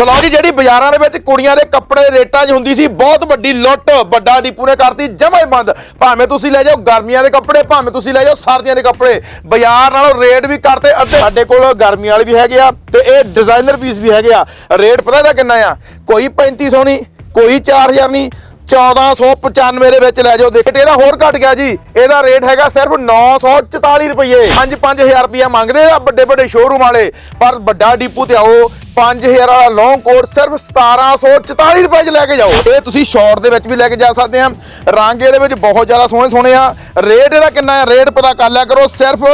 ਚਲੋ ਜੀ, ਜਿਹੜੀ ਬਾਜ਼ਾਰਾਂ ਦੇ ਵਿੱਚ ਕੁੜੀਆਂ ਦੇ ਕੱਪੜੇ ਦੇ ਰੇਟਾਂ 'ਚ ਹੁੰਦੀ ਸੀ, ਬਹੁਤ ਵੱਡੀ ਲੁੱਟ ਵੱਡਾ ਡੀਪੂ ਨੇ ਕਰਤੀ, ਜਮਾ ਹੀ ਬੰਦ। ਭਾਵੇਂ ਤੁਸੀਂ ਲੈ ਜਾਓ ਗਰਮੀਆਂ ਦੇ ਕੱਪੜੇ, ਭਾਵੇਂ ਤੁਸੀਂ ਲੈ ਜਾਓ ਸਰਦੀਆਂ ਦੇ ਕੱਪੜੇ, ਬਾਜ਼ਾਰ ਨਾਲੋਂ ਰੇਟ ਵੀ ਕਰਤੇ ਅੱਧੇ ਸਾਡੇ ਕੋਲ ਗਰਮੀ ਵਾਲੇ ਵੀ ਹੈਗੇ ਆ ਤੇ ਇਹ ਡਿਜ਼ਾਈਨਰ ਪੀਸ ਵੀ ਹੈਗੇ ਆ। ਰੇਟ ਪਤਾ ਇਹਦਾ ਕਿੰਨਾ ਆ? ਕੋਈ 3500 ਨਹੀਂ, ਕੋਈ 4000 ਨਹੀਂ 1495 ਦੇ ਵਿੱਚ ਲੈ ਜਾਓ। ਦੇਖੋ, ਇਹਦਾ ਹੋਰ ਘਟ ਗਿਆ ਜੀ। ਇਹਦਾ ਰੇਟ ਹੈਗਾ ਸਿਰਫ 944 ਰੁਪਏ। 5-5000 ਰੁਪਏ ਮੰਗਦੇ ਆ ਵੱਡੇ ਵੱਡੇ ਸ਼ੋਰੂਮ ਵਾਲੇ। ਪਰ ਵੱਡਾ ਡੀਪੂ ਤੇ ਆਓ 5000 ਵਾਲਾ ਲੌਂਗ ਕੋਟ ਸਿਰਫ 1744 ਰੁਪਏ ਚ ਲੈ ਕੇ ਜਾਓ। ਇਹ ਤੁਸੀਂ ਸ਼ਾਰਟ ਦੇ ਵਿੱਚ ਵੀ ਲੈ ਕੇ ਜਾ ਸਕਦੇ ਆ। ਰੰਗ ਇਹਦੇ ਵਿੱਚ ਬਹੁਤ ਜ਼ਿਆਦਾ ਸੋਹਣੇ ਸੋਹਣੇ ਆ। ਰੇਟ ਇਹਦਾ ਕਿੰਨਾ ਹੈ ਰੇਟ ਪਤਾ ਕਰ ਲਿਆ ਕਰੋ ਸਿਰਫ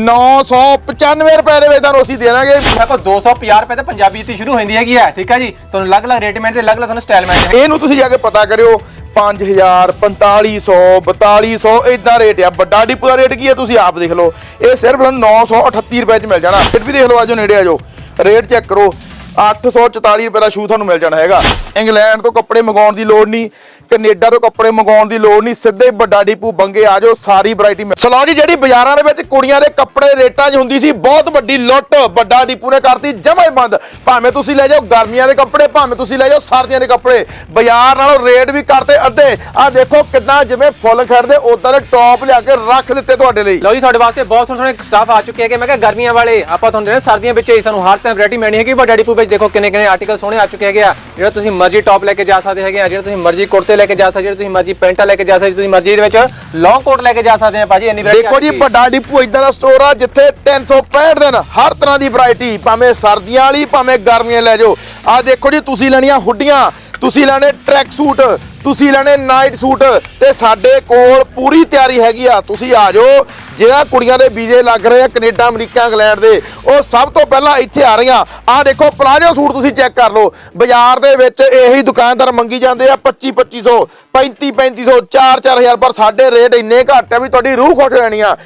995 ਰੁਪਏ ਦੇ ਵਿੱਚ ਤੁਹਾਨੂੰ ਅਸੀਂ ਦੇ ਦਾਂਗੇ। ਦੇਖੋ 250 ਰੁਪਏ ਤੇ ਪੰਜਾਬੀ ਜੁੱਤੀ ਸ਼ੁਰੂ ਹੁੰਦੀ ਹੈਗੀ ਹੈ ਠੀਕ ਹੈ ਜੀ? ਤੁਹਾਨੂੰ ਅਲੱਗ-ਅਲੱਗ ਰੇਟਮੈਂਟ ਤੇ ਅਲੱਗ-ਅਲੱਗ ਤੁਹਾਨੂੰ ਸਟਾਈਲ ਮਿਲਦੇ ਇਹਨੂੰ ਤੁਸੀਂ ਜਾ ਕੇ ਪਤਾ ਕਰਿਓ 5000 4500 4200 ਇਦਾਂ ਰੇਟ ਆ। ਵੱਡਾ ਡਿਪੂ ਦਾ ਰੇਟ ਕੀ ਹੈ ਤੁਸੀਂ ਆਪ ਦੇਖ ਲਓ। ਇਹ ਸਿਰਫ 938 ਰੁਪਏ ਚ ਮਿਲ ਜਾਣਾ। ਫਿਰ ਵੀ ਦੇਖ ਲਓ ਆਜੋ ਨੇੜੇ ਆਜੋ ਰੇਟ ਚੈੱਕ ਕਰੋ। 844 ਰੁਪਏ ਦਾ ਸ਼ੂ ਤੁਹਾਨੂੰ ਮਿਲ ਜਾਣਾ ਹੈਗਾ। ਇੰਗਲੈਂਡ ਤੋਂ ਕੱਪੜੇ ਮੰਗਾਉਣ ਦੀ ਲੋੜ ਨਹੀਂ। ਕੈਨੇਡਾ ਤੋਂ ਕੱਪੜੇ ਮੰਗਾਉਣ ਦੀ ਲੋੜ ਨਹੀਂ, ਸਿੱਧੇ ਵੱਡਾ ਡੀਪੂ ਬੰਗੇ ਆ ਜਾਓ, ਸਾਰੀ ਵੈਰਾਈਟੀ ਮਿਲ ਚਲੋ ਜੀ, ਜਿਹੜੀ ਬਾਜ਼ਾਰਾਂ ਦੇ ਵਿੱਚ ਕੁੜੀਆਂ ਦੇ ਕੱਪੜੇ ਰੇਟਾਂ 'ਚ ਹੁੰਦੀ ਸੀ, ਬਹੁਤ ਵੱਡੀ ਲੁੱਟ ਵੱਡਾ ਡੀਪੂ ਨੇ ਕਰਤੀ ਜਮਾ ਬੰਦ ਭਾਵੇਂ ਤੁਸੀਂ ਲੈ ਜਾਓ ਗਰਮੀਆਂ ਦੇ ਕੱਪੜੇ, ਭਾਵੇਂ ਤੁਸੀਂ ਲੈ ਜਾਓ ਸਰਦੀਆਂ ਦੇ ਕੱਪੜੇ, ਬਾਜ਼ਾਰ ਨਾਲੋਂ ਰੇਟ ਵੀ ਕਰਤੇ ਅੱਧੇ। ਆ ਦੇਖੋ ਕਿਦਾਂ ਜਿਵੇਂ ਫੁੱਲ ਖੜਦੇ ਉਦਾਂ ਦੇ ਟੌਪ ਲਿਆ ਕੇ ਰੱਖ ਦਿੱਤੇ ਤੁਹਾਡੇ ਲਈ। ਲਓ ਜੀ, ਤੁਹਾਡੇ ਵਾਸਤੇ ਬਹੁਤ ਸੋਹਣੇ ਸੋਹਣੇ ਸਟਾਫ ਆ ਚੁੱਕੇ ਹੈਗੇ। ਮੈਂ ਕਿਹਾ ਗਰਮੀਆਂ ਵਾਲੇ, ਆਪਾਂ ਤੁਹਾਨੂੰ ਜਿਹੜੇ ਸਰਦੀਆਂ ਵਿੱਚ ਹੀ ਤੁਹਾਨੂੰ ਹਰ ਟਾਈਮ ਵੈਰਾਈਟੀ ਮਿਲਣੀ ਹੈਗੀ। ਵੱਡਾ ਡਿਪੂ ਵਿੱਚ ਦੇਖੋ ਕਿੰਨੇ ਕਿੰਨੇ ਆਰਟੀਕਲ ਸੋਹਣੇ ਆ ਚੁੱਕੇ ਹੈਗੇ ਆ। ਜਿਹੜਾ ਤੁਸੀਂ ਮਰਜ਼ੀ ਟੌਪ ਲੈ ਕੇ ਜਾ ਸਕਦੇ ਹੈਗੇ ਆ, ਜਿਹੜਾ ਤੁਸੀਂ ਮਰਜ਼ੀ ਕੁੜਤੇ ਲੈ ਕੇ ਜਾ ਸਕਦੇ ਜਿਹੜੇ ਤੁਸੀਂ ਮਰਜ਼ੀ ਪੈਂਟਾਂ ਲੈ ਕੇ ਜਾ ਸਕਦੇ ਤੁਸੀਂ ਮਰਜ਼ੀ ਦੇ ਵਿੱਚ ਲੌਂਗ ਕੋਟ ਲੈ ਕੇ ਜਾ ਸਕਦੇ ਆ ਭਾਜੀ ਇੰਨੀ variety ਦੇਖੋ ਜੀ। ਵੱਡਾ ਡਿਪੂ ਇਦਾਂ ਦਾ ਸਟੋਰ ਆ ਜਿੱਥੇ 365 ਦਿਨ ਹਰ ਤਰ੍ਹਾਂ ਦੀ ਵੈਰਾਈਟੀ ਭਾਵੇਂ ਸਰਦੀਆਂ ਵਾਲੀ ਭਾਵੇਂ ਗਰਮੀਆਂ ਲੈ ਜਾਓ ਆ ਦੇਖੋ ਜੀ ਤੁਸੀਂ ਲੈਣੀਆਂ ਹੁੱਡੀਆਂ ਤੁਸੀਂ ਲੈਣੇ ਟਰੈਕ ਸੂਟ ਤੁਸੀਂ ਲੈਣੇ ਨਾਈਟ ਸੂਟ ਤੇ ਸਾਡੇ ਕੋਲ ਪੂਰੀ ਤਿਆਰੀ ਹੈਗੀ ਆ। ਤੁਸੀਂ ਆ ਜਾਓ, ਜਿਹੜਾ ਕੁੜੀਆਂ ਦੇ ਵੀਜ਼ੇ ਲੱਗ ਰਹੇ ਆ ਕੈਨੇਡਾ, ਅਮਰੀਕਾ, ਇੰਗਲੈਂਡ ਦੇ, ਉਹ ਸਭ ਤੋਂ ਪਹਿਲਾਂ ਇੱਥੇ ਆ ਰਹੀਆਂ। ਆ ਦੇਖੋ, ਪਲਾਜੋ ਸੂਟ ਤੁਸੀਂ ਚੈੱਕ ਕਰ ਲਓ। ਬਾਜ਼ਾਰ ਦੇ ਵਿੱਚ ਇਹੀ ਦੁਕਾਨਦਾਰ ਮੰਗੀ ਜਾਂਦੇ ਆ 25 2500 35 3500 4 4000 ਪਰ ਸਾਡੇ ਰੇਟ ਇੰਨੇ ਘੱਟ ਆ ਵੀ ਤੁਹਾਡੀ ਰੂਹ ਖੁਸ਼ ਹੋ ਜਾਣੀ ਆ।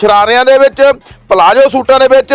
ਸ਼ਰਾਰਿਆਂ ਦੇ ਵਿੱਚ, ਪਲਾਜੋ ਸੂਟਾਂ ਦੇ ਵਿੱਚ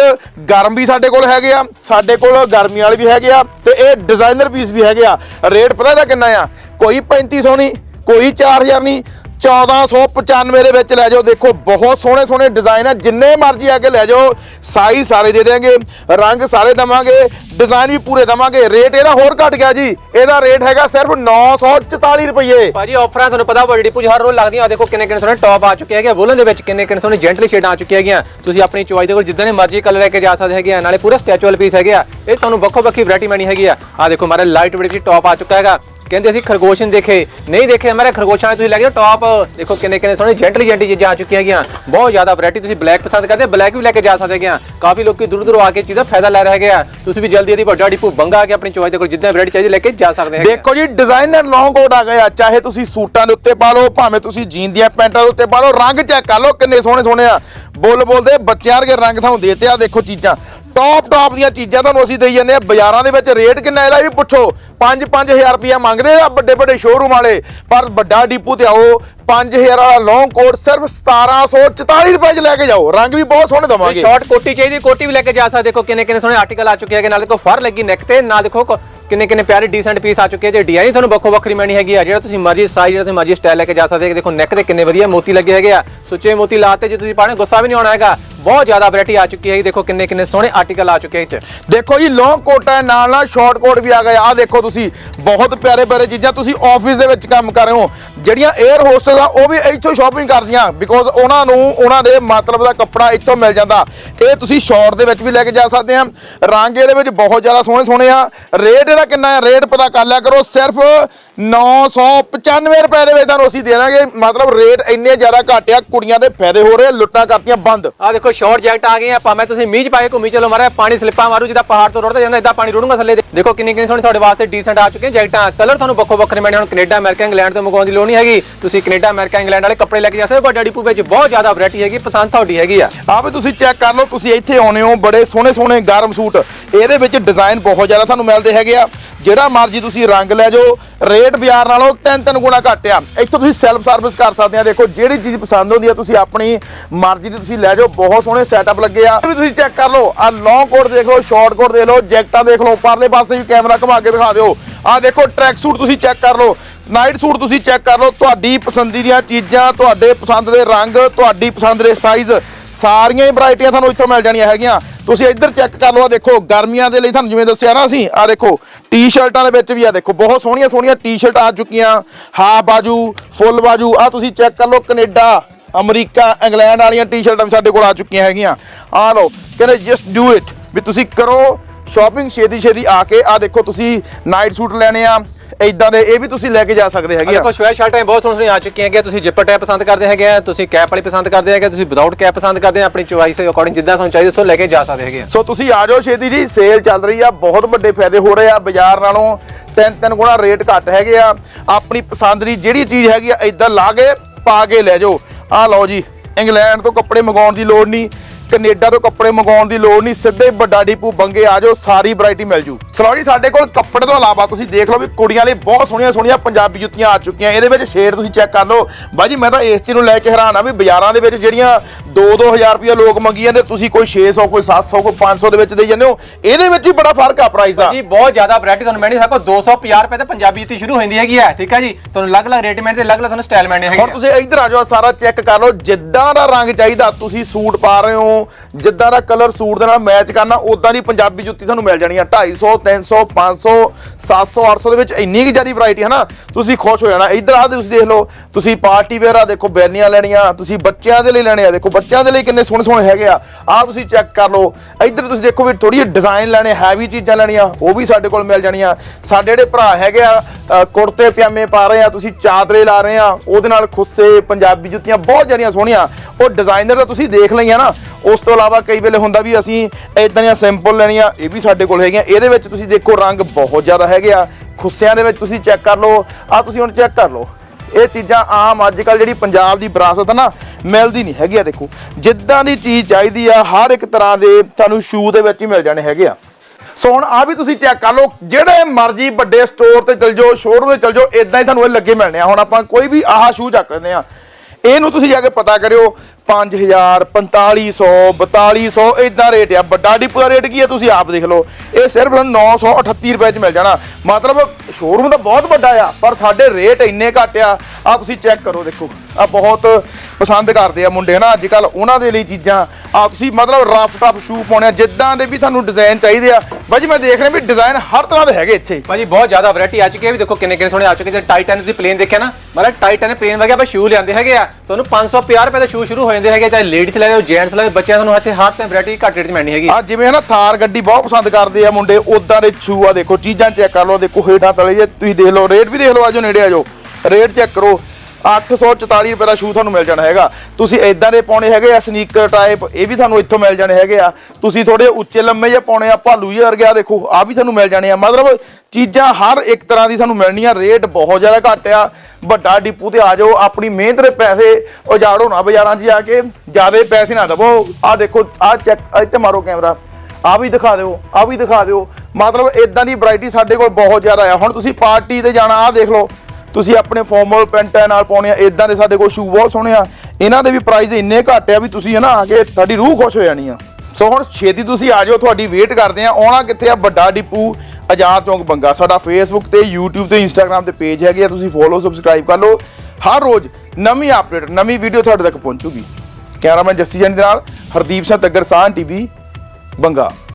ਗਰਮ ਵੀ ਸਾਡੇ ਕੋਲ ਹੈਗੇ ਆ, ਸਾਡੇ ਕੋਲ ਗਰਮੀ ਵਾਲੇ ਵੀ ਹੈਗੇ ਆ ਤੇ ਇਹ ਡਿਜ਼ਾਈਨਰ ਪੀਸ ਵੀ ਹੈਗੇ ਆ। ਰੇਟ ਪਤਾ ਇਹਦਾ ਕਿੰਨਾ ਆ? ਕੋਈ 3500 ਨਹੀਂ, ਕੋਈ 4000 ਨਹੀਂ 1495 ਦੇ ਵਿੱਚ ਲੈ ਜਾਓ। ਦੇਖੋ, ਬਹੁਤ ਸੋਹਣੇ ਸੋਹਣੇ ਡਿਜ਼ਾਈਨ ਆ। ਜਿੰਨੇ ਮਰਜ਼ੀ ਆ ਕੇ ਲੈ ਜਾਓ ਸਾਈਜ਼ ਸਾਰੇ ਦੇ ਦੇਵਾਂਗੇ ਰੰਗ ਸਾਰੇ ਦਵਾਂਗੇ ਡਿਜ਼ਾਈਨ ਵੀ ਪੂਰੇ ਦਵਾਂਗੇ। ਰੇਟ ਇਹਦਾ ਹੋਰ ਘਟ ਗਿਆ ਜੀ। ਇਹਦਾ ਰੇਟ ਹੈਗਾ ਸਿਰਫ 944 ਰੁਪਏ। ਭਾਜੀ ਆਫਰਾਂ ਤੁਹਾਨੂੰ ਪਤਾ ਵੱਡੀ ਡਿਪੂ ਹਰ ਰੋਜ਼ ਲੱਗਦੀਆਂ। ਆ ਦੇਖੋ, ਕਿੰਨੇ ਕਿੰਨੇ ਸੋਹਣੇ ਟੌਪ ਆ ਚੁੱਕੇ ਹੈਗੇ। ਵੁਲਨ ਦੇ ਵਿੱਚ ਕਿੰਨੇ ਕਿੰਨੇ ਸੋਹਣੇ ਜੈਂਟਲੀ ਸ਼ੇਡਾਂ ਆ ਚੁੱਕੀਆਂ ਹੈਗੀਆਂ। ਤੁਸੀਂ ਆਪਣੀ ਚੁਆਇਸ ਦੇ ਕੋਲ ਜਿੱਦਾਂ ਦੇ ਮਰਜ਼ੀ ਕਲਰ ਲੈ ਕੇ ਜਾ ਸਕਦੇ ਹੈਗੇ ਆ। ਨਾਲੇ ਪੂਰਾ ਸਟੈਚੂਅਲ ਪੀਸ ਹੈਗੇ ਆ। ਇਹ ਤੁਹਾਨੂੰ ਵੱਖੋ ਵੱਖਰੀ ਵੈਰਾਈਟੀ ਮਿਲਣੀ ਹੈਗੀ ਆ। ਆ ਦੇਖੋ, ਮਾਰੇ ਲਾਈਟ ਵੇਟ ਵਿੱਚ ਟੌਪ ਆ ਚੁੱਕਾ ਹੈਗਾ। ਕਹਿੰਦੇ ਅਸੀਂ ਖਰਗੋਸ਼ ਨਹੀਂ ਦੇਖੇ ਨਹੀਂ ਦੇਖੇ। ਹਮਾਰੇ ਖਰਗੋਸ਼ਾਂ 'ਚ ਤੁਸੀਂ ਲੈ ਕੇ ਟੌਪ ਦੇਖੋ ਕਿੰਨੇ ਕਿੰਨੇ ਸੋਹਣੇ ਜੈਂਟਲੀ ਜੈਂਟੀ ਚੀਜ਼ਾਂ ਆ ਚੁੱਕੀਆਂ ਹੈਗੀਆਂ ਬਹੁਤ ਜ਼ਿਆਦਾ ਵੈਰਾਈਟੀ ਤੁਸੀਂ ਬਲੈਕ ਪਸੰਦ ਕਰਦੇ ਬਲੈਕ ਵੀ ਲੈ ਕੇ ਜਾ ਸਕਦੇ ਹੈਗੇ ਆ। ਕਾਫੀ ਲੋਕੀ ਦੂਰ ਦੂਰ ਆ ਕੇ ਚੀਜ਼ਾਂ ਫਾਇਦਾ ਲੈ ਰਹੇ ਹੈਗੇ ਆ। ਤੁਸੀਂ ਵੀ ਜਲਦੀ ਇਹਦੀ ਵੱਡਾ ਡਿਪੂ ਬੰਗਾ ਕੇ ਆਪਣੀ ਚੁਆਇਸ ਦੇ ਕੋਲ ਜਿੱਦਾਂ ਵੈਰਾਈਟੀ ਚਾਹੀਦੀ ਲੈ ਕੇ ਜਾ ਸਕਦੇ ਹੈਗੇ ਦੇਖੋ ਜੀ ਡਿਜ਼ਾਈਨਰ ਲੌਂਗ ਕੋਟ ਆ ਗਿਆ ਚਾਹੇ ਤੁਸੀਂ ਸੂਟਾਂ ਦੇ ਉੱਤੇ ਪਾ ਲਓ, ਭਾਵੇਂ ਤੁਸੀਂ ਜੀਨ ਦੀਆਂ ਪੈਂਟਾਂ ਦੇ ਉੱਤੇ ਪਾ ਲਓ, ਰੰਗ ਚੈੱਕ ਕਰ ਲਓ ਕਿੰਨੇ ਸੋਹਣੇ ਸੋਹਣੇ ਆ। ਬੋਲ ਬੋਲਦੇ ਬੱਚਿਆਂ ਵਰਗੇ ਰੰਗ ਤੁਹਾਨੂੰ ਦੇਤੇ ਆ ਦੇਖੋ ਚੀਜ਼ਾਂ। ਟੌਪ ਟੌਪ ਦੀਆਂ ਚੀਜ਼ਾਂ ਤੁਹਾਨੂੰ ਅਸੀਂ ਦੇਈ ਜਾਂਦੇ ਆ ਬਾਜ਼ਾਰਾਂ ਦੇ ਵਿੱਚ ਰੇਟ ਕਿੰਨਾ ਇਹਦਾ ਵੀ ਪੁੱਛੋ। 5-5000 ਰੁਪਇਆ ਮੰਗਦੇ ਆ ਵੱਡੇ ਵੱਡੇ ਸ਼ੋਰੂਮ ਵਾਲੇ। ਪਰ ਵੱਡਾ ਡੀਪੂ ਤੇ ਆਓ 5000 ਵਾਲਾ ਲੌਂਗ ਕੋਟ ਸਿਰਫ 1744 ਰੁਪਏ ਚ ਲੈ ਕੇ ਜਾਓ। ਰੰਗ ਵੀ ਬਹੁਤ ਸੋਹਣੇ ਦਵਾਂਗੇ। ਸ਼ਾਰਟ ਕੋਟੀ ਚਾਹੀਦੀ ਕੋਟੀ ਵੀ ਲੈ ਕੇ ਜਾ ਸਕਦੇ। ਦੇਖੋ ਕਿੰਨੇ ਕਿੰਨੇ ਸੋਹਣੇ ਆਰਟੀਕਲ ਆ ਚੁੱਕੇ ਹੈਗੇ। ਨਾਲ ਦੇਖੋ ਫਰ ਲੱਗੀ ਨੈਕ ਤੇ। ਨਾਲ ਦੇਖੋ ਕਿੰਨੇ ਕਿੰਨੇ ਪਿਆਰੇ ਡੀਸੈਂਟ ਪੀਸ ਆ ਚੁੱਕੇ ਜੇ। ਡਿਜ਼ਾਈਨ ਤੁਹਾਨੂੰ ਵੱਖੋ ਵੱਖਰੀ ਮਿਲਣੀ ਹੈਗੀ ਆ। ਜਿਹੜਾ ਤੁਸੀਂ ਮਰਜ਼ੀ ਸਾਈਜ਼ ਜਿਹੜਾ ਤੁਸੀਂ ਮਰਜ਼ੀ ਸਟਾਈਲ ਲੈ ਕੇ ਜਾ ਸਕਦੇ ਹੋ ਦੇਖੋ ਨੈਕ ਤੇ ਕਿੰਨੇ ਵਧੀਆ ਮੋਤੀ ਲੱਗੇ ਹੈਗੇ ਆ। ਸੁੱਚੇ ਮੋਤੀ ਲਾਤੇ। ਜੇ ਤੁਸੀਂ ਪਾਣੇ ਗੁੱਸਾ ਵੀ ਨਹੀਂ ਆਉਣਾ ਹੈਗਾ। ਬਹੁਤ ਜ਼ਿਆਦਾ ਵੈਰਾਈਟੀ ਆ ਚੁੱਕੀ ਹੈ ਦੇਖੋ ਕਿੰਨੇ ਕਿੰਨੇ ਸੋਹਣੇ ਆਰਟੀਕਲ ਆ ਚੁੱਕੇ ਇਹ ਚ ਦੇਖੋ ਜੀ ਲੌਂਗ ਕੋਟ ਹੈ ਨਾਲ ਨਾਲ ਸ਼ਾਰਟ ਕੋਟ ਵੀ ਆ ਗਏ। ਆ ਦੇਖੋ ਤੁਸੀਂ ਬਹੁਤ ਪਿਆਰੇ ਪਿਆਰੇ ਚੀਜ਼ਾਂ। ਤੁਸੀਂ ਆਫਿਸ ਦੇ ਵਿੱਚ ਕੰਮ ਕਰ ਰਹੇ ਹੋ। ਜਿਹੜੀਆਂ 에ਅਰ ਹੋਸਟਸ ਆ ਉਹ ਵੀ ਇੱਥੋਂ ਸ਼ਾਪਿੰਗ ਕਰਦੀਆਂ। ਬਿਕੋਜ਼ ਉਹਨਾਂ ਨੂੰ ਉਹਨਾਂ ਦੇ ਮਤਲਬ ਦਾ ਕੱਪੜਾ ਇੱਥੋਂ ਮਿਲ ਜਾਂਦਾ। ਇਹ ਤੁਸੀਂ ਸ਼ਾਰਟ ਦੇ ਵਿੱਚ ਵੀ ਲੈ ਕੇ ਜਾ ਸਕਦੇ ਆ। ਰੰਗ ਇਹਦੇ ਵਿੱਚ ਬਹੁਤ ਜ਼ਿਆਦਾ ਸੋਹਣੇ ਸੋਹਣੇ ਆ। ਰੇਟ ਇਹਦਾ ਕਿੰਨਾ ਹੈ? ਰੇਟ ਪਤਾ ਕਰ ਲਿਆ ਕਰੋ। ਸਿਰਫ 995 ਰੁਪਏ ਦੇ ਵਿੱਚ ਤੁਹਾਨੂੰ ਅਸੀਂ ਦੇ ਦਾਂਗੇ। ਮਤਲਬ ਰੇਟ ਇੰਨੇ ਜ਼ਿਆਦਾ ਘੱਟ ਆ। ਕੁੜੀਆਂ ਦੇ ਫਾਇਦੇ ਹੋ ਰਹੇ ਆ, ਲੁੱਟਾਂ ਕਰਤੀਆਂ ਬੰਦ। ਆ ਦੇਖੋ ਸ਼ਾਰਟ ਜੈਕਟ ਆ ਗਏ ਆ, ਭਾਵੇਂ ਤੁਸੀਂ ਮੀਂਹ ਚ ਪਾਏ, ਘੁੰਮੀ ਚਲੋ ਮਾਰੇ ਪਾਣੀ ਸਲਿੱਪਾਂ ਮਾਰੂ, ਜਿੱਦਾਂ ਪਹਾੜ ਤੋਂ ਰੁੜਦਾ ਜਾਂਦਾ ਇਦਾਂ ਪਾਣੀ ਰੁੜੂਗਾ ਥੱਲੇ ਦੇਖੋ ਕਿੰਨੀ ਕਿੰਨੀ ਸੋਹਣੀ ਤੁਹਾਡੇ ਵਾਸਤੇ ਡੀਸੈਂਟ ਆ ਚੁੱਕੇ ਜੈਕਟਾਂ। ਕਲਰ ਤੁਹਾਨੂੰ ਵੱਖੋ ਵੱਖਰੇ ਮਿਲਣੇ, ਹੁਣ ਕੈਨੇਡਾ, ਅਮਰੀਕਾ, ਇੰਗਲੈਂਡ ਤੋਂ ਮੰਗਵਾਉਣ ਦੀ ਲੋੜ ਨਹੀਂ ਹੈਗੀ। ਤੁਸੀਂ ਕੈਨੇਡਾ, ਅਮਰੀਕਾ, ਇੰਗਲੈਂਡ ਵਾਲੇ ਕੱਪੜੇ ਲੈ ਕੇ ਜਾ ਸਕਦੇ ਹੋ ਵੱਡਾ ਡਿਪੂ ਵਿੱਚ ਬਹੁਤ ਜ਼ਿਆਦਾ ਵੈਰਾਈਟੀ ਹੈਗੀ, ਪਸੰਦ ਤੁਹਾਡੀ ਹੈਗੀ ਆ। ਆ ਵੀ ਤੁਸੀਂ ਚੈੱਕ ਕਰ ਲਓ, ਤੁਸੀਂ ਇੱਥੇ ਆਉਣੇ ਹੋ, ਬੜੇ ਸੋਹਣੇ ਸੋਹਣੇ ਗਰਮ ਸੂਟ। ਇਹਦੇ ਵਿੱਚ ਡਿਜ਼ਾਈਨ ਬਹੁਤ ਜ਼ਿਆਦਾ ਤੁਹਾਨੂੰ ਮਿਲਦੇ ਹੈਗੇ ਆ। ਜਿਹੜਾ ਮਰਜ਼ੀ ਤੁਸੀਂ ਰੰਗ ਲੈ ਜਾਓ, ਰੇਟ ਬਾਜ਼ਾਰ ਨਾਲੋਂ ਤਿੰਨ ਤਿੰਨ ਗੁਣਾ ਘੱਟ ਆ। ਇੱਥੋਂ ਤੁਸੀਂ ਸੈਲਫ ਸਰਵਿਸ ਕਰ ਸਕਦੇ ਆ। ਦੇਖੋ, ਜਿਹੜੀ ਚੀਜ਼ ਪਸੰਦ ਹੁੰਦੀ ਆ, ਤੁਸੀਂ ਆਪਣੀ ਮਰਜ਼ੀ ਦੀ ਤੁਸੀਂ ਲੈ ਜਾਓ। ਬਹੁਤ ਸੋਹਣੇ ਸੈਟਅਪ ਲੱਗੇ ਆ। ਵੀ ਤੁਸੀਂ ਚੈੱਕ ਕਰ ਲਓ। ਆ ਲੌਂਗ ਕੋਟ ਦੇਖ ਲਓ ਸ਼ਾਰਟ ਕੋਟ ਦੇਖ ਲਓ, ਜੈਕਟਾਂ ਦੇਖ ਲਓ, ਪਰਲੇ ਪਾਸੇ ਵੀ ਕੈਮਰਾ ਘੁਮਾ ਕੇ ਦਿਖਾ ਦਿਓ। ਆ ਦੇਖੋ ਟਰੈਕ ਸੂਟ ਤੁਸੀਂ ਚੈੱਕ ਕਰ ਲਓ। ਨਾਈਟ ਸੂਟ ਤੁਸੀਂ ਚੈੱਕ ਕਰ ਲਓ। ਤੁਹਾਡੀ ਪਸੰਦੀ ਦੀਆਂ ਚੀਜ਼ਾਂ, ਤੁਹਾਡੇ ਪਸੰਦ ਦੇ ਰੰਗ, ਤੁਹਾਡੀ ਪਸੰਦ ਦੇ ਸਾਈਜ਼ ਸਾਰੀਆਂ ਹੀ ਵੈਰਾਈਟੀਆਂ ਤੁਹਾਨੂੰ ਇੱਥੋਂ ਮਿਲ ਜਾਣੀਆਂ ਹੈਗੀਆਂ। ਤੁਸੀਂ ਇੱਧਰ ਚੈੱਕ ਕਰ ਲਓ ਆ ਦੇਖੋ, ਗਰਮੀਆਂ ਦੇ ਲਈ ਤੁਹਾਨੂੰ ਜਿਵੇਂ ਦੱਸਿਆ ਨਾ ਅਸੀਂ ਆ ਦੇਖੋ ਟੀ-ਸ਼ਰਟਾਂ ਦੇ ਵਿੱਚ ਵੀ ਆ ਦੇਖੋ, ਬਹੁਤ ਸੋਹਣੀਆਂ ਸੋਹਣੀਆਂ ਟੀ-ਸ਼ਰਟ ਆ ਚੁੱਕੀਆਂ, ਹਾਫ ਬਾਜੂ ਫੁੱਲ ਬਾਜੂ ਆ ਤੁਸੀਂ ਚੈੱਕ ਕਰ ਲਓ, ਕੈਨੇਡਾ, ਅਮਰੀਕਾ, ਇੰਗਲੈਂਡ ਵਾਲੀਆਂ ਟੀ-ਸ਼ਰਟਾਂ ਵੀ ਸਾਡੇ ਕੋਲ ਆ ਚੁੱਕੀਆਂ ਹੈਗੀਆਂ। ਆ ਲਓ, ਕਹਿੰਦੇ ਜਸਟ ਡੂ ਇਟ ਵੀ ਤੁਸੀਂ ਕਰੋ ਸ਼ਾਪਿੰਗ ਛੇਤੀ ਛੇਤੀ ਆ ਕੇ ਆ ਦੇਖੋ, ਤੁਸੀਂ ਨਾਈਟ ਸੂਟ ਲੈਣੇ ਆ ਇਦਾਂ ਦੇ ਇਹ ਵੀ ਤੁਸੀਂ ਲੈ ਕੇ ਜਾ ਸਕਦੇ ਹੈਗੇ ਆ। ਦੇਖੋ ਸਵੈਟ ਸ਼ਰਟਾਂ ਬਹੁਤ ਸੋਹਣੀ ਸੋਹਣੀ ਆ ਚੁੱਕੀਆਂ ਹੈਗੀਆਂ ਤੁਸੀਂ ਜਿੱਪਰ ਟੈਪ ਪਸੰਦ ਕਰਦੇ ਹੈਗੇ ਆ ਤੁਸੀਂ ਕੈਪ ਵਾਲੀ ਪਸੰਦ ਕਰਦੇ ਹੈਗੇ ਤੁਸੀਂ ਵਿਦਆਊਟ ਕੈਪ ਪਸੰਦ ਕਰਦੇ ਆ ਆਪਣੀ ਚੁਆਇਸ ਦੇ ਅਕੋਰਡਿੰਗ ਜਿੱਦਾਂ ਤੁਹਾਨੂੰ ਚਾਹੀਦਾ ਉੱਥੋਂ ਲੈ ਕੇ ਜਾ ਸਕਦੇ ਹੈਗੇ ਆ। ਸੋ ਤੁਸੀਂ ਆ ਜਾਓ ਛੇਤੀ ਜੀ ਸੇਲ ਚੱਲ ਰਹੀ ਆ ਬਹੁਤ ਵੱਡੇ ਫਾਇਦੇ ਹੋ ਰਹੇ ਆ ਬਾਜ਼ਾਰ ਨਾਲੋਂ ਤਿੰਨ ਤਿੰਨ ਗੁਣਾ ਰੇਟ ਘੱਟ ਹੈਗੇ ਆ। ਆਪਣੀ ਪਸੰਦ ਦੀ ਜਿਹੜੀ ਚੀਜ਼ ਹੈਗੀ ਆ ਇਦਾਂ ਲਾ ਕੇ ਪਾ ਕੇ ਲੈ ਜਾਓ। ਆ ਲਓ ਜੀ ਇੰਗਲੈਂਡ ਤੋਂ ਕੱਪੜੇ ਮੰਗਾਉਣ ਦੀ ਲੋੜ ਨਹੀਂ। ਕੈਨੇਡਾ ਤੋਂ ਕੱਪੜੇ ਮੰਗਾਉਣ ਦੀ ਲੋੜ ਨਹੀਂ ਸਿੱਧੇ ਵੱਡਾ ਡੀਪੂ ਬੰਗੇ ਆ ਜਾਓ ਸਾਰੀ ਵੈਰਾਈਟੀ ਮਿਲ ਜੂ। ਸਲੋ ਜੀ ਸਾਡੇ ਕੋਲ ਕੱਪੜੇ ਤੋਂ ਇਲਾਵਾ ਤੁਸੀਂ ਦੇਖ ਲਓ ਵੀ ਕੁੜੀਆਂ ਲਈ ਬਹੁਤ ਸੋਹਣੀਆਂ ਸੋਹਣੀਆਂ ਪੰਜਾਬੀ ਜੁੱਤੀਆਂ ਆ ਚੁੱਕੀਆਂ। ਇਹਦੇ ਵਿੱਚ ਸ਼ੇਡ ਤੁਸੀਂ ਚੈੱਕ ਕਰ ਲਓ। ਬਾਜੀ ਮੈਂ ਤਾਂ ਇਸ ਚੀਜ਼ ਨੂੰ ਲੈ ਕੇ ਹੈਰਾਨ ਆ ਵੀ ਬਾਜ਼ਾਰਾਂ ਦੇ ਵਿੱਚ ਜਿਹੜੀਆਂ 2-2000 ਰੁਪਏ ਲੋਕ ਮੰਗੀ ਜਾਂਦੇ ਤੁਸੀਂ ਕੋਈ 600 ਕੋਈ 700 ਕੋਈ 500 ਦੇ ਵਿੱਚ ਦੇਈ ਜਾਂਦੇ ਹੋ। ਇਹਦੇ ਵਿੱਚ ਵੀ ਬੜਾ ਫ਼ਰਕ ਆ ਪ੍ਰਾਈਸ ਦਾ। ਜੀ ਬਹੁਤ ਜ਼ਿਆਦਾ ਵੈਰਾਈਟੀ ਤੁਹਾਨੂੰ ਮਿਲਣੀ ਸਕੋ 250 ਰੁਪਏ ਤੇ ਪੰਜਾਬੀ ਜੁੱਤੀ ਸ਼ੁਰੂ ਹੁੰਦੀ ਹੈਗੀ ਆ ਠੀਕ ਹੈ ਜੀ? ਤੁਹਾਨੂੰ ਅਲੱਗ-ਅਲੱਗ ਰੇਟ ਮਿਲਦੇ ਅਲੱਗ-ਅਲੱਗ ਤੁਹਾਨੂੰ ਸਟਾਈਲ ਮਿਲਣੇ ਹੈਗੇ ਹੁਣ। ਤੁਸੀਂ ਇੱਧਰ ਆ ਜਾਓ ਸਾਰਾ ਚੈੱਕ ਕਰ ਲਓ ਜਿੱਦਾਂ ਦਾ ਰੰਗ ਚਾਹੀਦਾ ਤੁਸੀਂ ਸੂਟ ਪਾ ਰਹੇ ਹੋ ਜਿੱਦਾਂ ਦਾ ਕਲਰ ਸੂਟ ਦੇ ਨਾਲ ਮੈਚ ਕਰਨਾ ਉਦਾਂ ਦੀ ਪੰਜਾਬੀ ਜੁੱਤੀ ਤੁਹਾਨੂੰ ਮਿਲ ਜਾਣੀ ਆ। 250 300 500 700 800 ਦੇ ਵਿੱਚ ਇੰਨੀ ਕਿ ਜ਼ਿਆਦਾ ਵੈਰਾਈਟੀ ਹੈ ਨਾ, ਤੁਸੀਂ ਖੁਸ਼ ਹੋ ਜਾਣਾ। ਇੱਧਰ ਆ ਤੁਸੀਂ ਦੇਖ ਲਓ, ਤੁਸੀਂ ਪਾਰਟੀ ਵੇਅਰ ਆ, ਦੇਖੋ ਬੈਲੀਆਂ ਲੈਣੀਆਂ, ਤੁਸੀਂ ਬੱਚਿਆਂ ਦੇ ਲਈ ਲੈਣੇ ਆ, ਦੇਖੋ ਬੱਚਿਆਂ ਦੇ ਲਈ ਕਿੰਨੇ ਸੋਹਣੇ ਸੋਹਣੇ ਹੈਗੇ ਆ। ਆ ਤੁਸੀਂ ਚੈੱਕ ਕਰ ਲਓ। ਇੱਧਰ ਤੁਸੀਂ ਦੇਖੋ ਵੀ ਥੋੜੀ ਡਿਜ਼ਾਈਨ ਲੈਣੇ ਹੈਵੀ ਚੀਜ਼ਾਂ ਲੈਣੀਆਂ, ਉਹ ਵੀ ਸਾਡੇ ਕੋਲ ਮਿਲ ਜਾਣੀਆਂ। ਸਾਡੇ ਜਿਹੜੇ ਭਰਾ ਹੈਗੇ ਆ ਕੁੜਤੇ, ਪਜਾਮੇ ਪਾ ਰਹੇ ਆ, ਤੁਸੀਂ ਚਾਦਰੇ ਲਾ ਰਹੇ ਆ, ਉਹਦੇ ਨਾਲ ਖੁੱਸੇ ਪੰਜਾਬੀ ਜੁੱਤੀਆਂ ਬਹੁਤ ਜਿਹੜੀਆਂ ਸੋਹਣੀਆਂ। ਉਹ ਡਿਜ਼ਾਈਨਰ ਤਾਂ ਤੁਸੀਂ ਦੇਖ ਲਈਆਂ ਨਾ ਉਸ ਤੋਂ ਇਲਾਵਾ ਕਈ ਵੇਲੇ ਹੁੰਦਾ ਵੀ ਅਸੀਂ ਇਦਾਂ ਦੀਆਂ ਸਿੰਪਲ ਲੈਣੀਆਂ, ਇਹ ਵੀ ਸਾਡੇ ਕੋਲ ਹੈਗੀਆਂ। ਇਹਦੇ ਵਿੱਚ ਤੁਸੀਂ ਦੇਖੋ ਰੰਗ ਬਹੁਤ ਜ਼ਿਆਦਾ ਹੈਗੇ ਆ। ਖੁੱਸਿਆਂ ਦੇ ਵਿੱਚ ਤੁਸੀਂ ਚੈੱਕ ਕਰ ਲਓ। ਆ ਤੁਸੀਂ ਹੁਣ ਚੈੱਕ ਕਰ ਲਓ। ਇਹ ਚੀਜ਼ਾਂ ਆਮ ਅੱਜ ਕੱਲ ਜਿਹੜੀ ਪੰਜਾਬ ਦੀ ਵਿਰਾਸਤ ਆ ਨਾ, ਮਿਲਦੀ ਨਹੀਂ ਹੈਗੀ ਆ, ਦੇਖੋ। ਜਿੱਦਾਂ ਦੀ ਚੀਜ਼ ਚਾਹੀਦੀ ਆ, ਹਰ ਇੱਕ ਤਰ੍ਹਾਂ ਦੇ ਤੁਹਾਨੂੰ ਸ਼ੂ ਦੇ ਵਿੱਚ ਹੀ ਮਿਲ ਜਾਣੇ ਹੈਗੇ ਆ। ਸੋ ਹੁਣ ਆ ਵੀ ਤੁਸੀਂ ਚੈੱਕ ਕਰ ਲਓ। ਜਿਹੜੇ ਮਰਜ਼ੀ ਵੱਡੇ ਸਟੋਰ ਤੇ ਚਲ ਜਾਓ ਸ਼ੋਰੂਮ ਤੇ ਚਲ ਜਾਓ ਇਦਾਂ ਹੀ ਤੁਹਾਨੂੰ ਇਹ ਲੱਗੇ ਮਿਲਣੇ ਆ। ਹੁਣ ਆਪਾਂ ਕੋਈ ਵੀ ਆਹ ਸ਼ੂ ਚੱਕ ਲੈਂਦੇ ਆ। ਇਹਨੂੰ ਤੁਸੀਂ ਜਾ ਕੇ ਪਤਾ ਕਰਿਓ। 5000 4500 4200 ਇਦਾਂ ਰੇਟ ਆ। ਵੱਡਾ ਡਿਪੂ ਦਾ ਰੇਟ ਕੀ ਹੈ ਤੁਸੀਂ ਆਪ ਦੇਖ ਲਓ। ਇਹ ਸਿਰਫ 938 ਰੁਪਏ ਚ ਮਿਲ ਜਾਣਾ। ਮਤਲਬ ਸ਼ੋਰੂਮ ਤਾਂ ਬਹੁਤ ਵੱਡਾ ਆ, ਪਰ ਸਾਡੇ ਰੇਟ ਇੰਨੇ ਘੱਟ ਆ। ਆ ਤੁਸੀਂ ਚੈੱਕ ਕਰੋ ਦੇਖੋ। ਆ ਬਹੁਤ ਪਸੰਦ ਕਰਦੇ ਆ ਮੁੰਡੇ ਹਨਾ ਅੱਜ ਕੱਲ ਉਹਨਾਂ ਦੇ ਲਈ ਚੀਜ਼ਾਂ। ਆ ਤੁਸੀਂ ਮਤਲਬ ਰਫ ਟਫ ਸ਼ੂ ਪਾਉਣੇ ਆ, ਜਿੱਦਾਂ ਦੇ ਵੀ ਤੁਹਾਨੂੰ ਡਿਜ਼ਾਈਨ ਚਾਹੀਦੇ ਆ। ਬਾਜੀ ਮੈਂ ਦੇਖ ਰਿਹਾ ਵੀ ਡਿਜ਼ਾਈਨ ਹਰ ਤਰ੍ਹਾਂ ਦੇ ਹੈਗੇ ਇੱਥੇ। ਭਾਜੀ ਬਹੁਤ ਜ਼ਿਆਦਾ ਵੈਰਾਈਟੀ ਆ ਚੁੱਕੀ ਹੈ ਵੀ ਦੇਖੋ ਕਿੰਨੇ ਕਿੰਨੇ ਸੋਹਣੇ ਆ ਚੁੱਕੇ ਜੇ ਟਾਈਟਨ ਦੀ ਪਲੇਨ ਦੇਖਿਆ ਨਾ, ਮਤਲਬ ਟਾਈਟਨ ਪਲੇਨ ਵਰਗਾ ਆਪਾਂ ਸ਼ੂ ਲਿਆਂਦੇ ਹੈਗੇ ਆ। ਤੁਹਾਨੂੰ 550 ਰੁਪਏ ਦਾ ਸ਼ੂ ਸ਼ੁਰੂ ਹੋ ਜਾਂਦੇ ਹੈਗੇ ਚਾਹੇ ਲੇਡੀਜ਼ ਲੈ ਲਓ ਜੈਂਟਸ ਲੈ ਲਓ, ਬੱਚਿਆਂ ਨੂੰ ਇੱਥੇ ਹਰ ਤੇ ਵੈਰਾਈਟੀ ਘੱਟ ਰੇਟ 'ਚ ਮਿਲਣੀ ਹੈਗੀ ਆ। ਜਿਵੇਂ ਨਾ ਥਾਰ ਗੱਡੀ ਬਹੁਤ ਪਸੰਦ ਕਰਦੇ ਆ ਮੁੰਡੇ ਉਦਾਂ ਦੇ ਛੂਆ ਦੇਖੋ, ਚੀਜ਼ਾਂ ਚੈੱਕ ਕਰ ਲਓ, ਦੇਖੋ ਹੇਠਾਂ ਤਲੇ ਜੇ ਤੁਸੀਂ ਦੇਖ ਲਓ ਰੇਟ ਵੀ ਦੇਖ ਲਓ ਆਜੋ ਨੇੜੇ ਆਜੋ ਰੇਟ ਚੈੱਕ ਕਰੋ। 844 ਰੁਪਏ ਦਾ ਸ਼ੂ ਤੁਹਾਨੂੰ ਮਿਲ ਜਾਣਾ ਹੈਗਾ। ਤੁਸੀਂ ਇਦਾਂ ਦੇ ਪਾਉਣੇ ਹੈਗੇ ਆ ਸਨੀਕਰ ਟਾਈਪ ਇਹ ਵੀ ਤੁਹਾਨੂੰ ਇੱਥੋਂ ਮਿਲ ਜਾਣੇ ਹੈਗੇ ਆ। ਤੁਸੀਂ ਥੋੜੇ ਉੱਚੇ ਲੰਮੇ ਜਿਹੇ ਪਾਉਣੇ ਆ, ਭਾਲੂ ਜਿਹੇ ਵਰਗੇ ਆ ਦੇਖੋ ਆ ਵੀ ਤੁਹਾਨੂੰ ਮਿਲ ਜਾਣੇ ਆ। ਮਤਲਬ ਚੀਜ਼ਾਂ ਹਰ ਇੱਕ ਤਰ੍ਹਾਂ ਦੀ ਤੁਹਾਨੂੰ ਮਿਲਣੀਆਂ ਰੇਟ ਬਹੁਤ ਜ਼ਿਆਦਾ ਘੱਟ ਆ। ਵੱਡਾ ਡਿਪੂ ਤੇ ਆ ਜਾਓ, ਆਪਣੀ ਮਿਹਨਤ ਦੇ ਪੈਸੇ ਉਜਾੜੋ ਨਾ ਬਾਜ਼ਾਰਾਂ 'ਚ ਜਾ ਕੇ, ਜ਼ਿਆਦਾ ਪੈਸੇ ਨਾ ਦਵੋ। ਆ ਦੇਖੋ ਆ ਚੈੱਕ ਇੱਥੇ ਮਾਰੋ ਕੈਮਰਾ ਆ ਵੀ ਦਿਖਾ ਦਿਓ ਆ ਵੀ ਦਿਖਾ ਦਿਓ। ਮਤਲਬ ਇਦਾਂ ਦੀ ਵੈਰਾਈਟੀ ਸਾਡੇ ਕੋਲ ਬਹੁਤ ਜ਼ਿਆਦਾ ਆ। ਹੁਣ ਤੁਸੀਂ ਪਾਰਟੀ ਤੇ ਜਾਣਾ ਆ ਦੇਖ ਲਓ। ਤੁਸੀਂ ਆਪਣੇ ਫਾਰਮਲ ਪੈਂਟਾਂ ਨਾਲ ਪਾਉਣੇ ਆ ਇਦਾਂ ਦੇ ਸਾਡੇ ਕੋਲ ਸ਼ੂ ਬਹੁਤ ਸੋਹਣੇ ਆ। ਇਹਨਾਂ ਦੇ ਵੀ ਪ੍ਰਾਈਸ ਇੰਨੇ ਘੱਟ ਆ ਵੀ ਤੁਸੀਂ ਹਨਾ ਆ ਕੇ ਤੁਹਾਡੀ ਰੂਹ ਖੁਸ਼ ਹੋ ਜਾਣੀ ਆ। ਸੋ ਹੁਣ ਛੇਤੀ ਤੁਸੀਂ ਆ ਜਾਓ, ਤੁਹਾਡੀ ਵੇਟ ਕਰਦੇ ਆ। ਆਉਣਾ ਕਿੱਥੇ ਆ? ਵੱਡਾ ਡਿਪੂ ਆਜ਼ਾਦ ਚੌਂਕ ਬੰਗਾ। ਸਾਡਾ ਫੇਸਬੁੱਕ ਤੇ, YouTube ਤੇ, Instagram ਤੇ ਪੇਜ ਹੈਗੇ ਆ, ਤੁਸੀਂ ਫੋਲੋ ਸਬਸਕ੍ਰਾਈਬ ਕਰ ਲਓ। ਹਰ ਰੋਜ਼ ਨਵੀਂ ਅਪਡੇਟ ਨਵੀਂ ਵੀਡੀਓ ਤੁਹਾਡੇ ਤੱਕ ਪਹੁੰਚੂਗੀ। ਕੈਮਰਾਮੈਨ ਜੱਸੀ ਜਨ ਦੇ ਨਾਲ ਹਰਦੀਪ ਸਿੰਘ ਤੱਗਰ ਸਾਹ ਟੀਵੀ, ਬੰਗਾ।